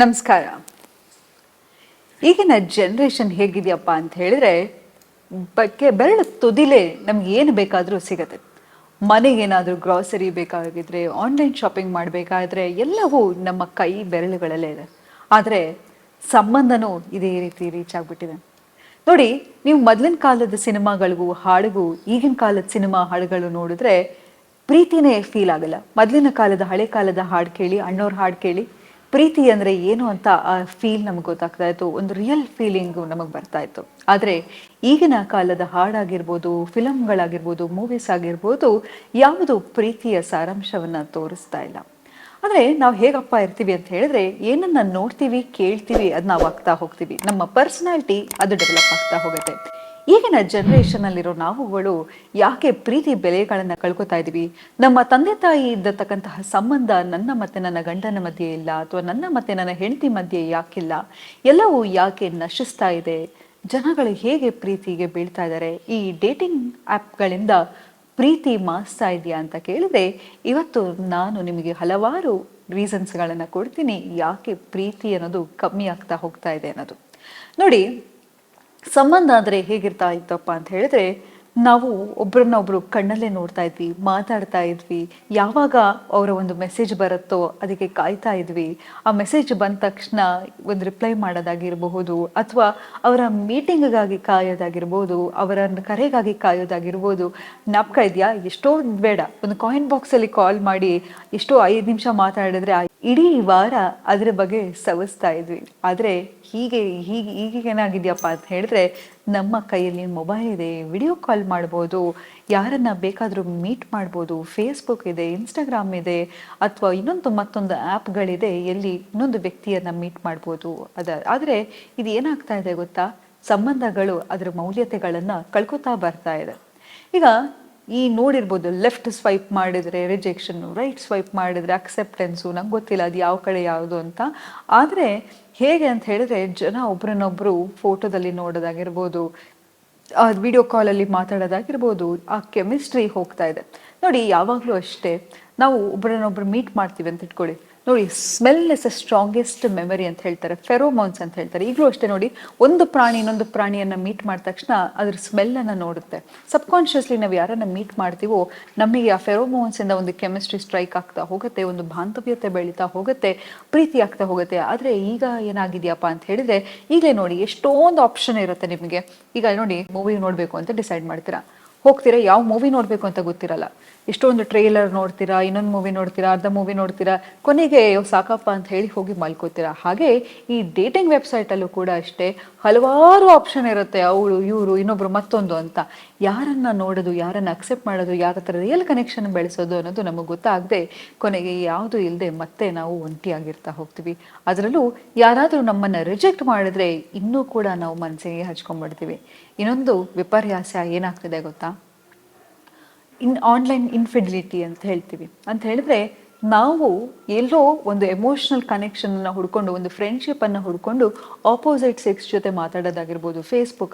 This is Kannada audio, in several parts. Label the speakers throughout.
Speaker 1: ನಮಸ್ಕಾರ. ಈಗಿನ ಜನ್ರೇಷನ್ ಹೇಗಿದೆಯಪ್ಪ ಅಂತ ಹೇಳಿದ್ರೆ ಬಗ್ಗೆ ಬೆರಳು ತುದಿಲೇ ನಮ್ಗೆ ಏನು ಬೇಕಾದರೂ ಸಿಗತ್ತೆ. ಮನೆಗೇನಾದರೂ ಗ್ರಾಸರಿ ಬೇಕಾಗಿದ್ರೆ ಆನ್ಲೈನ್ ಶಾಪಿಂಗ್ ಮಾಡಬೇಕಾದ್ರೆ ಎಲ್ಲವೂ ನಮ್ಮ ಕೈ ಬೆರಳುಗಳಲ್ಲೇ ಇದೆ. ಆದರೆ ಸಂಬಂಧನೂ ಇದೇ ರೀತಿ ರೀಚ್ ಆಗಿಬಿಟ್ಟಿದೆ. ನೋಡಿ, ನೀವು ಮೊದಲಿನ ಕಾಲದ ಸಿನಿಮಾಗಳಿಗೂ ಹಾಡಿಗೂ ಈಗಿನ ಕಾಲದ ಸಿನಿಮಾ ಹಾಡುಗಳು ನೋಡಿದ್ರೆ ಪ್ರೀತಿನೇ ಫೀಲ್ ಆಗಲ್ಲ. ಮೊದಲಿನ ಕಾಲದ ಹಳೆ ಕಾಲದ ಹಾಡು ಕೇಳಿ ಅಣ್ಣವ್ರ ಹಾಡು ಕೇಳಿ ಪ್ರೀತಿ ಅಂದರೆ ಏನು ಅಂತ ಆ ಫೀಲ್ ನಮಗೆ ಗೊತ್ತಾಗ್ತಾ ಇತ್ತು. ಒಂದು ರಿಯಲ್ ಫೀಲಿಂಗು ನಮಗೆ ಬರ್ತಾ ಇತ್ತು. ಆದರೆ ಈಗಿನ ಕಾಲದ ಹಾಡಾಗಿರ್ಬೋದು ಫಿಲಮ್ಗಳಾಗಿರ್ಬೋದು ಮೂವೀಸ್ ಆಗಿರ್ಬೋದು ಯಾವುದು ಪ್ರೀತಿಯ ಸಾರಾಂಶವನ್ನು ತೋರಿಸ್ತಾ ಇಲ್ಲ. ಆದರೆ ನಾವು ಹೇಗಪ್ಪ ಇರ್ತೀವಿ ಅಂತ ಹೇಳಿದ್ರೆ ಏನನ್ನ ನೋಡ್ತೀವಿ, ಕೇಳ್ತೀವಿ ಅದು ನಾವು ಆಗ್ತಾ ಹೋಗ್ತೀವಿ. ನಮ್ಮ ಪರ್ಸನಾಲಿಟಿ ಅದು ಡೆವಲಪ್ ಆಗ್ತಾ ಹೋಗುತ್ತೆ. ಈಗಿನ ಜನರೇಷನ್ ಅಲ್ಲಿರೋ ನಾವುಗಳು ಯಾಕೆ ಪ್ರೀತಿ ಬೆಲೆಗಳನ್ನ ಕಳ್ಕೊತಾ ಇದೀವಿ? ನಮ್ಮ ತಂದೆ ತಾಯಿ ಇದ್ದತಕ್ಕಂತಹ ಸಂಬಂಧ ನನ್ನ ಮತ್ತೆ ನನ್ನ ಗಂಡನ ಮಧ್ಯೆ ಇಲ್ಲ, ಅಥವಾ ನನ್ನ ಮತ್ತೆ ನನ್ನ ಹೆಂಡತಿ ಮಧ್ಯೆ ಯಾಕಿಲ್ಲ? ಎಲ್ಲವೂ ಯಾಕೆ ನಶಿಸ್ತಾ ಇದೆ? ಜನಗಳು ಹೇಗೆ ಪ್ರೀತಿಗೆ ಬೀಳ್ತಾ ಇದ್ದಾರೆ ಈ ಡೇಟಿಂಗ್ ಆ್ಯಪ್ಗಳಿಂದ ಪ್ರೀತಿ ಮಾಸ್ತಾ ಇದೆಯಾ ಅಂತ ಕೇಳಿದ್ರೆ ಇವತ್ತು ನಾನು ನಿಮಗೆ ಹಲವಾರು ರೀಸನ್ಸ್ಗಳನ್ನು ಕೊಡ್ತೀನಿ ಯಾಕೆ ಪ್ರೀತಿ ಅನ್ನೋದು ಕಮ್ಮಿ ಆಗ್ತಾ ಹೋಗ್ತಾ ಇದೆ ಅನ್ನೋದು. ನೋಡಿ ಸಂಬಂಧ ಅಂದರೆ ಹೇಗಿರ್ತಾ ಇತ್ತಪ್ಪ ಅಂತ ಹೇಳಿದ್ರೆ, ನಾವು ಒಬ್ರನ್ನೊಬ್ರು ಕಣ್ಣಲ್ಲೇ ನೋಡ್ತಾ ಇದ್ವಿ, ಮಾತಾಡ್ತಾ ಇದ್ವಿ, ಯಾವಾಗ ಅವರ ಒಂದು ಮೆಸೇಜ್ ಬರುತ್ತೋ ಅದಕ್ಕೆ ಕಾಯ್ತಾ ಇದ್ವಿ. ಆ ಮೆಸೇಜ್ ಬಂದ ತಕ್ಷಣ ಒಂದು ರಿಪ್ಲೈ ಮಾಡೋದಾಗಿರಬಹುದು ಅಥವಾ ಅವರ ಮೀಟಿಂಗ್ಗಾಗಿ ಕಾಯೋದಾಗಿರ್ಬೋದು ಅವರ ಕರೆಗಾಗಿ ಕಾಯೋದಾಗಿರ್ಬೋದು. ನಾಪ್ಕ ಇದೆಯಾ? ಎಷ್ಟೋ ಬೇಡ. ಒಂದು ಕಾಯಿನ್ ಬಾಕ್ಸಲ್ಲಿ ಕಾಲ್ ಮಾಡಿ ಎಷ್ಟೋ ಐದು ನಿಮಿಷ ಮಾತಾಡಿದ್ರೆ ಇಡೀ ವಾರ ಅದರ ಬಗ್ಗೆ ಸವಿಸ್ತಾ ಇದ್ವಿ. ಆದರೆ ಹೀಗೆ ಹೀಗೆ ಈಗೀಗ ಏನಾಗಿದೆಯಪ್ಪ ಅಂತ ಹೇಳಿದ್ರೆ ನಮ್ಮ ಕೈಯಲ್ಲಿ ಮೊಬೈಲ್ ಇದೆ ವಿಡಿಯೋ ಕಾಲ್ ಮಾಡ್ಬೋದು, ಯಾರನ್ನು ಬೇಕಾದರೂ ಮೀಟ್ ಮಾಡ್ಬೋದು ಫೇಸ್ಬುಕ್ ಇದೆ ಇನ್ಸ್ಟಾಗ್ರಾಮ್ ಇದೆ, ಅಥವಾ ಇನ್ನೊಂದು ಮತ್ತೊಂದು ಆ್ಯಪ್ಗಳಿದೆ ಎಲ್ಲಿ ಇನ್ನೊಂದು ವ್ಯಕ್ತಿಯನ್ನು ಮೀಟ್ ಮಾಡ್ಬೋದು. ಅದ, ಆದರೆ ಇದು ಏನಾಗ್ತಾ ಇದೆ ಗೊತ್ತಾ? ಸಂಬಂಧಗಳು ಅದರ ಮೌಲ್ಯತೆಗಳನ್ನು ಕಳ್ಕೊತಾ ಬರ್ತಾ ಇದೆ. ಈಗ ಈ ನೋಡಿರ್ಬೋದು ಲೆಫ್ಟ್ ಸ್ವೈಪ್ ಮಾಡಿದರೆ ರಿಜೆಕ್ಷನ್ನು ರೈಟ್ ಸ್ವೈಪ್ ಮಾಡಿದರೆ ಅಕ್ಸೆಪ್ಟೆನ್ಸು ನಂಗೆ ಗೊತ್ತಿಲ್ಲ ಅದು ಯಾವ ಕಡೆ ಯಾವುದು ಅಂತ. ಆದರೆ ಹೇಗೆ ಅಂತ ಹೇಳಿದ್ರೆ ಜನ ಒಬ್ರನ್ನೊಬ್ಬರು ಫೋಟೋದಲ್ಲಿ ನೋಡೋದಾಗಿರ್ಬೋದು ವಿಡಿಯೋ ಕಾಲಲ್ಲಿ ಮಾತಾಡೋದಾಗಿರ್ಬೋದು, ಆ ಕೆಮಿಸ್ಟ್ರಿ ಹೋಗ್ತಾ ಇದೆ. ನೋಡಿ, ಯಾವಾಗಲೂ ಅಷ್ಟೇ, ನಾವು ಒಬ್ರನ್ನೊಬ್ರು ಮೀಟ್ ಮಾಡ್ತೀವಿ ಅಂತ ಇಟ್ಕೊಳ್ಳಿ. ನೋಡಿ smell is a strongest memory ಅಂತ ಹೇಳ್ತಾರೆ ಫೆರೋಮೋನ್ಸ್ ಅಂತ ಹೇಳ್ತಾರೆ. ಈಗಲೂ ಅಷ್ಟೇ ನೋಡಿ, ಒಂದು ಪ್ರಾಣಿ ಇನ್ನೊಂದು ಪ್ರಾಣಿಯನ್ನು ಮೀಟ್ ಮಾಡಿದ ತಕ್ಷಣ ಅದ್ರ ಸ್ಮೆಲ್ಲನ್ನು ನೋಡುತ್ತೆ. ಸಬ್ಕಾನ್ಷಿಯಸ್ಲಿ ನಾವು ಯಾರನ್ನು ಮೀಟ್ ಮಾಡ್ತೀವೋ, ನಮಗೆ ಆ ಫೆರೋಮೋನ್ಸಿಂದ ಒಂದು ಕೆಮಿಸ್ಟ್ರಿ ಸ್ಟ್ರೈಕ್ ಆಗ್ತಾ ಹೋಗುತ್ತೆ, ಒಂದು ಬಾಂಧವ್ಯತೆ ಬೆಳೀತಾ ಹೋಗುತ್ತೆ, ಪ್ರೀತಿ ಆಗ್ತಾ ಹೋಗುತ್ತೆ. ಆದರೆ ಈಗ ಏನಾಗಿದೆಯಪ್ಪ ಅಂತ ಹೇಳಿದ್ರೆ, ಈಗಲೇ ನೋಡಿ, ಎಷ್ಟೊಂದು ಆಪ್ಷನ್ ಇರುತ್ತೆ ನಿಮಗೆ. ಈಗ ನೋಡಿ ಮೂವಿ ನೋಡಬೇಕು ಅಂತ ಡಿಸೈಡ್ ಮಾಡ್ತೀರಾ? ಹೋಗ್ತೀರಾ? ಯಾವ ಮೂವಿ ನೋಡಬೇಕು ಅಂತ ಗೊತ್ತಿರಲ್ಲ. ಎಷ್ಟೊಂದು ಟ್ರೇಲರ್ ನೋಡ್ತೀರಾ, ಇನ್ನೊಂದು ಮೂವಿ ನೋಡ್ತೀರಾ, ಅರ್ಧ ಮೂವಿ ನೋಡ್ತೀರಾ, ಕೊನೆಗೆ ಸಾಕಪ್ಪ ಅಂತ ಹೇಳಿ ಹೋಗಿ ಮಲ್ಕೋತೀರಾ? ಹಾಗೆ ಈ ಡೇಟಿಂಗ್ ವೆಬ್ಸೈಟಲ್ಲೂ ಕೂಡ ಅಷ್ಟೇ ಹಲವಾರು ಆಪ್ಷನ್ ಇರುತ್ತೆ ಅವಳು ಇವರು, ಇನ್ನೊಬ್ರು ಮತ್ತೊಂದು ಅಂತ. ಯಾರನ್ನ ನೋಡೋದು, ಯಾರನ್ನ ಅಕ್ಸೆಪ್ಟ್ ಮಾಡೋದು ಯಾವ ಥರ ರಿಯಲ್ ಕನೆಕ್ಷನ್ ಬೆಳೆಸೋದು ಅನ್ನೋದು ನಮಗೆ ಗೊತ್ತಾಗದೆ ಕೊನೆಗೆ ಯಾವುದು ಇಲ್ಲದೆ ಮತ್ತೆ ನಾವು ಒಂಟಿಯಾಗಿರ್ತಾ ಹೋಗ್ತೀವಿ. ಅದರಲ್ಲೂ ಯಾರಾದರೂ ನಮ್ಮನ್ನು ರಿಜೆಕ್ಟ್ ಮಾಡಿದ್ರೆ ಇನ್ನೂ ಕೂಡ ನಾವು ಮನಸ್ಸಿಗೆ ಹಚ್ಕೊಂಡ್ಬಿಡ್ತೀವಿ. ಇನ್ನೊಂದು ವಿಪರ್ಯಾಸ ಏನಾಗ್ತಿದೆ ಗೊತ್ತಾ? ಇನ್ ಆನ್ಲೈನ್ ಇನ್ಫಿಡಿಲಿಟಿ ಅಂತ ಹೇಳ್ತೀವಿ. ಅಂತ ಹೇಳಿದ್ರೆ ನಾವು ಎಲ್ಲೋ ಒಂದು ಎಮೋಷನಲ್ ಕನೆಕ್ಷನ್ನ ಹುಡ್ಕೊಂಡು, ಒಂದು ಫ್ರೆಂಡ್ಶಿಪ್ಪನ್ನು ಹುಡ್ಕೊಂಡು ಆಪೋಸಿಟ್ ಸೆಕ್ಸ್ ಜೊತೆ ಮಾತಾಡೋದಾಗಿರ್ಬೋದು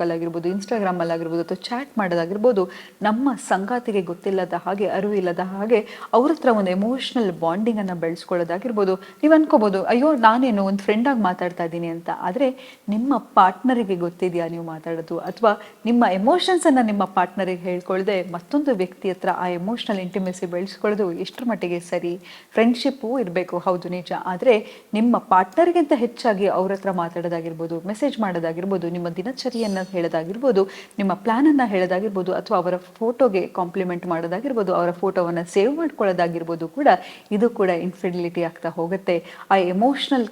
Speaker 1: ಅಲ್ಲಿ ಇನ್ಸ್ಟಾಗ್ರಾಮಲ್ಲಾಗಿರ್ಬೋದು ಅಥವಾ ಚಾಟ್ ಮಾಡೋದಾಗಿರ್ಬೋದು, ನಮ್ಮ ಸಂಗಾತಿಗೆ ಗೊತ್ತಿಲ್ಲದ ಹಾಗೆ ಅರಿವಿಲ್ಲದ ಹಾಗೆ ಅವ್ರ ಹತ್ರ ಒಂದು ಎಮೋಷ್ನಲ್ ಬಾಂಡಿಂಗನ್ನು ಬೆಳೆಸ್ಕೊಳ್ಳೋದಾಗಿರ್ಬೋದು. ನೀವು ಅನ್ಕೋಬೋದು, ಅಯ್ಯೋ, ನಾನೇನು ಒಂದು ಫ್ರೆಂಡಾಗಿ ಮಾತಾಡ್ತಾ ಇದ್ದೀನಿ ಅಂತ. ಆದರೆ ನಿಮ್ಮ ಪಾರ್ಟ್ನರಿಗೆ ಗೊತ್ತಿದೆಯಾ ನೀವು ಮಾತಾಡೋದು? ಅಥವಾ ನಿಮ್ಮ ಎಮೋಷನ್ಸನ್ನು ನಿಮ್ಮ ಪಾರ್ಟ್ನರಿಗೆ ಹೇಳ್ಕೊಳ್ಳದೆ ಮತ್ತೊಂದು ವ್ಯಕ್ತಿ ಹತ್ರ ಆ ಎಮೋಷ್ನಲ್ ಇಂಟಿಮೆಸಿ ಬೆಳೆಸ್ಕೊಳ್ಳೋದು ಎಷ್ಟರ ಮಟ್ಟಿಗೆ ಸರಿ? ಫ್ರೆಂಡ್ಶಿಪ್ಪು ಇರಬೇಕು, ಹೌದು ನಿಜ. ಆದರೆ ನಿಮ್ಮ ಪಾರ್ಟ್ನರ್ಗಿಂತ ಹೆಚ್ಚಾಗಿ ಅವ್ರ ಹತ್ರ ಮಾತಾಡೋದಾಗಿರ್ಬೋದು, ಮೆಸೇಜ್ ಮಾಡೋದಾಗಿರ್ಬೋದು, ನಿಮ್ಮ ದಿನಚರಿಯನ್ನು ಹೇಳೋದಾಗಿರ್ಬೋದು, ನಿಮ್ಮ ಪ್ಲ್ಯಾನನ್ನು ಹೇಳೋದಾಗಿರ್ಬೋದು, ಅಥವಾ ಅವರ ಫೋಟೋಗೆ ಕಾಂಪ್ಲಿಮೆಂಟ್ ಮಾಡೋದಾಗಿರ್ಬೋದು, ಅವರ ಫೋಟೋವನ್ನು ಸೇವ್ ಮಾಡ್ಕೊಳ್ಳೋದಾಗಿರ್ಬೋದು ಕೂಡ ಇದು ಕೂಡ ಇನ್ಫಿಡಿಲಿಟಿ ಆಗ್ತಾ ಹೋಗುತ್ತೆ. ಆ ಎಮೋಷ್ನಲ್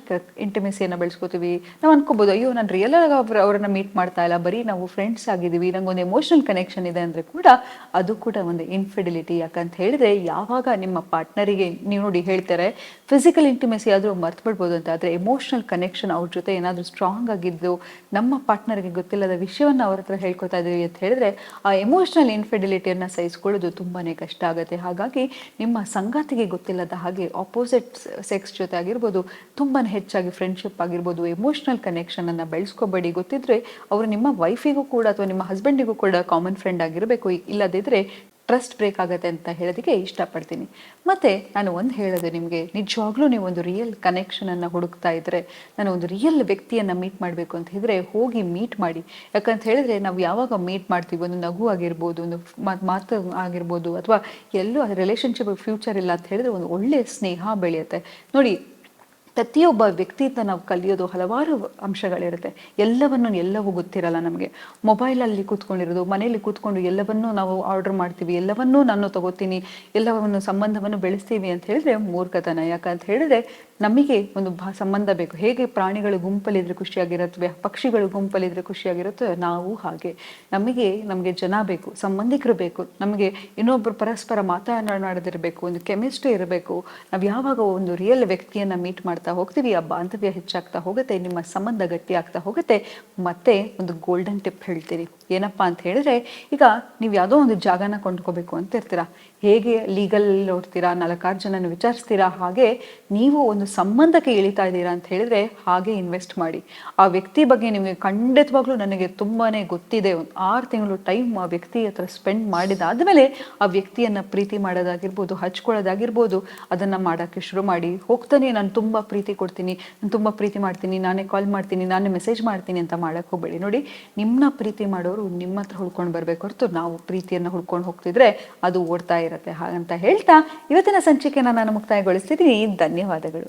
Speaker 1: ಇಂಟಿಮೆಸಿಯನ್ನು ಬೆಳೆಸ್ಕೋತೀವಿ. ನಾವು ಅನ್ಕೋಬೋದು, ಅಯ್ಯೋ, ನಾನು ರಿಯಲ್ ಆಗಿ ಅವ್ರ, ಅವರನ್ನ ಮೀಟ್ ಮಾಡ್ತಾ ಇಲ್ಲ. ಬರೀ ನಾವು ಫ್ರೆಂಡ್ಸ್ ಆಗಿದ್ದೀವಿ. ನಂಗೊಂದು ಎಮೋಷನಲ್ ಕನೆಕ್ಷನ್ ಇದೆ ಅಂದರೆ ಕೂಡ ಅದು ಕೂಡ ಒಂದು ಇನ್ಫಿಡಿಲಿಟಿ ಯಾಕಂತ ಹೇಳಿದ್ರೆ ಯಾವಾಗ ನಿಮ್ಮ ಪಾರ್ಟ್ನರಿಗೆ ನೀವು ನೋಡಿ ಹೇಳ್ತಾರೆ ಫಿಸಿಕಲ್ ಇಂಟಿಮೆಸಿ ಆದರೂ ಮರ್ತು ಬಿಡ್ಬೋದು ಅಂತ, ಆದರೆ ಎಮೋಷನಲ್ ಕನೆಕ್ಷನ್ ಅವ್ರ ಜೊತೆ ಏನಾದರೂ ಸ್ಟ್ರಾಂಗ್ ಆಗಿದ್ದು ನಮ್ಮ ಪಾರ್ಟ್ನರ್ಗೆ ಗೊತ್ತಿಲ್ಲದ ವಿಷಯವನ್ನು ಅವ್ರ ಹತ್ರ ಹೇಳ್ಕೊತಾ ಇದ್ದೀವಿ ಅಂತ ಹೇಳಿದ್ರೆ, ಆ ಎಮೋಷನಲ್ ಇನ್ಫಿಡಿಲಿಟಿಯನ್ನು ಸಹಿಸ್ಕೊಳ್ಳೋದು ತುಂಬಾ ಕಷ್ಟ ಆಗುತ್ತೆ. ಹಾಗಾಗಿ ನಿಮ್ಮ ಸಂಗಾತಿಗೆ ಗೊತ್ತಿಲ್ಲದ ಹಾಗೆ ಆಪೋಸಿಟ್ ಸೆಕ್ಸ್ ಜೊತೆ ಆಗಿರ್ಬೋದು ತುಂಬಾ ಹೆಚ್ಚಾಗಿ ಫ್ರೆಂಡ್ಶಿಪ್ ಆಗಿರ್ಬೋದು ಎಮೋಷನಲ್ ಕನೆಕ್ಷನನ್ನು ಬೆಳೆಸ್ಕೋಬೇಡಿ. ಗೊತ್ತಿದ್ರೆ ಅವರು ನಿಮ್ಮ ವೈಫಿಗೂ ಕೂಡ ಅಥವಾ ನಿಮ್ಮ ಹಸ್ಬೆಂಡಿಗೂ ಕೂಡ ಕಾಮನ್ ಫ್ರೆಂಡ್ ಆಗಿರಬೇಕು. ಇಲ್ಲದಿದ್ದರೆ ಟ್ರಸ್ಟ್ ಬ್ರೇಕ್ ಆಗುತ್ತೆ ಅಂತ ಹೇಳೋದಕ್ಕೆ ಇಷ್ಟಪಡ್ತೀನಿ. ಮತ್ತು ನಾನು ಒಂದು ಹೇಳೋದು ನಿಮಗೆ, ನಿಜವಾಗ್ಲೂ ನೀವು ಒಂದು ರಿಯಲ್ ಕನೆಕ್ಷನನ್ನು ಹುಡುಕ್ತಾ ಇದ್ದರೆ ನಾನು ಒಂದು ರಿಯಲ್ ವ್ಯಕ್ತಿಯನ್ನು ಮೀಟ್ ಮಾಡಬೇಕು ಅಂತ ಹೇಳಿದ್ರೆ ಹೋಗಿ ಮೀಟ್ ಮಾಡಿ. ಯಾಕಂತ ಹೇಳಿದ್ರೆ ನಾವು ಯಾವಾಗ ಮೀಟ್ ಮಾಡ್ತೀವಿ, ಒಂದು ನಗು ಆಗಿರ್ಬೋದು, ಒಂದು ಮಾತ್- ಮಾತು ಆಗಿರ್ಬೋದು, ಅಥವಾ ಎಲ್ಲೂ ರಿಲೇಷನ್ಶಿಪ್ ಫ್ಯೂಚರ್ ಇಲ್ಲ ಅಂತ ಹೇಳಿದ್ರೆ ಒಂದು ಒಳ್ಳೆಯ ಸ್ನೇಹ ಬೆಳೆಯುತ್ತೆ. ನೋಡಿ ಪ್ರತಿಯೊಬ್ಬ ವ್ಯಕ್ತಿಯಿಂದ ನಾವು ಕಲಿಯೋದು ಹಲವಾರು ಅಂಶಗಳಿರುತ್ತೆ. ಎಲ್ಲವನ್ನು ಎಲ್ಲವೂ ಗೊತ್ತಿರಲ್ಲ ನಮಗೆ. ಮೊಬೈಲಲ್ಲಿ ಕೂತ್ಕೊಂಡಿರೋದು, ಮನೆಯಲ್ಲಿ ಕೂತ್ಕೊಂಡು ಎಲ್ಲವನ್ನೂ ನಾವು ಆರ್ಡರ್ ಮಾಡ್ತೀವಿ, ಎಲ್ಲವನ್ನೂ ನಾನು ತಗೋತೀನಿ, ಎಲ್ಲವನ್ನು ಸಂಬಂಧವನ್ನು ಬೆಳೆಸ್ತೀವಿ ಅಂತ ಹೇಳಿದ್ರೆ ಮೂರ್ಖತನ. ಯಾಕಂತ ಹೇಳಿದ್ರೆ ನಮಗೆ ಒಂದು ಸಂಬಂಧ ಬೇಕು. ಹೇಗೆ ಪ್ರಾಣಿಗಳು ಗುಂಪಲ್ಲಿದ್ರೆ ಖುಷಿಯಾಗಿರುತ್ತವೆ, ಪಕ್ಷಿಗಳು ಗುಂಪಲ್ಲಿದ್ರೆ ಖುಷಿಯಾಗಿರುತ್ತವೆ, ನಾವು ಹಾಗೆ. ನಮಗೆ ನಮಗೆ ಜನ ಬೇಕು, ಸಂಬಂಧಿಕರು ಬೇಕು. ನಮಗೆ ಇನ್ನೊಬ್ಬರು ಪರಸ್ಪರ ಮಾತನಾಡದಿರಬೇಕು, ಒಂದು ಕೆಮಿಸ್ಟ್ರಿ ಇರಬೇಕು. ನಾವು ಯಾವಾಗ ಒಂದು ರಿಯಲ್ ವ್ಯಕ್ತಿಯನ್ನು ಮೀಟ್ ಮಾಡ್ತಾ ಹೋಗ್ತೀವಿ, ಆ ಬಾಂಧವ್ಯ ಹೆಚ್ಚಾಗ್ತಾ ಹೋಗುತ್ತೆ, ನಿಮ್ಮ ಸಂಬಂಧ ಗಟ್ಟಿ ಆಗ್ತಾ ಹೋಗುತ್ತೆ. ಮತ್ತೆ ಒಂದು ಗೋಲ್ಡನ್ ಟಿಪ್ ಹೇಳ್ತೀರಿ ಏನಪ್ಪಾ ಅಂತ ಹೇಳಿದ್ರೆ, ಈಗ ನೀವು ಯಾವುದೋ ಒಂದು ಜಾಗನ ಕೊಂಡ್ಕೋಬೇಕು ಅಂತ ಇರ್ತೀರಾ? ಹೇಗೆ ಲೀಗಲ್ ನೋಡ್ತೀರಾ? ನಾಲ್ಕಾರು ಜನನ ವಿಚಾರಿಸ್ತೀರಾ? ಹಾಗೆ ನೀವು ಒಂದು ಸಂಬಂಧಕ್ಕೆ ಇಳಿತಾ ಇದ್ದೀರಾ ಅಂತ ಹೇಳಿದ್ರೆ ಹಾಗೆ ಇನ್ವೆಸ್ಟ್ ಮಾಡಿ. ಆ ವ್ಯಕ್ತಿ ಬಗ್ಗೆ ನಿಮಗೆ ಖಂಡಿತವಾಗ್ಲೂ ನನಗೆ ತುಂಬಾನೇ ಗೊತ್ತಿದೆ. ಒಂದು ಆರು ತಿಂಗಳು ಟೈಮ್ ಆ ವ್ಯಕ್ತಿ ಹತ್ರ ಸ್ಪೆಂಡ್ ಮಾಡಿದಾದ್ಮೇಲೆ ಆ ವ್ಯಕ್ತಿಯನ್ನ ಪ್ರೀತಿ ಮಾಡೋದಾಗಿರ್ಬೋದು, ಹಚ್ಕೊಳ್ಳೋದಾಗಿರ್ಬೋದು, ಅದನ್ನ ಮಾಡೋಕ್ಕೆ ಶುರು ಮಾಡಿ. ಹೋಗ್ತಾನೆ, ನಾನು ತುಂಬಾ ಪ್ರೀತಿ ಕೊಡ್ತೀನಿ, ನಾನು ತುಂಬಾ ಪ್ರೀತಿ ಮಾಡ್ತೀನಿ, ನಾನೇ ಕಾಲ್ ಮಾಡ್ತೀನಿ, ನಾನೇ ಮೆಸೇಜ್ ಮಾಡ್ತೀನಿ ಅಂತ ಮಾಡಕ್ ಹೋಗ್ಬೇಡಿ. ನೋಡಿ ನಿಮ್ಮನ್ನ ಪ್ರೀತಿ ಮಾಡೋರು ನಿಮ್ಮ ಹತ್ರ ಹುಡ್ಕೊಂಡು ಬರ್ಬೇಕು ಹೊರತು ನಾವು ಪ್ರೀತಿಯನ್ನ ಹುಡ್ಕೊಂಡು ಹೋಗ್ತಿದ್ರೆ ಅದು ಓಡ್ತಾ ಇರತ್ತೆ ಹಾಗಂತ ಹೇಳ್ತಾ ಇವತ್ತಿನ ಸಂಚಿಕೆನ ನಾನು ಮುಕ್ತಾಯಗೊಳಿಸ್ತಿದ್ದೀನಿ. ಧನ್ಯವಾದಗಳು.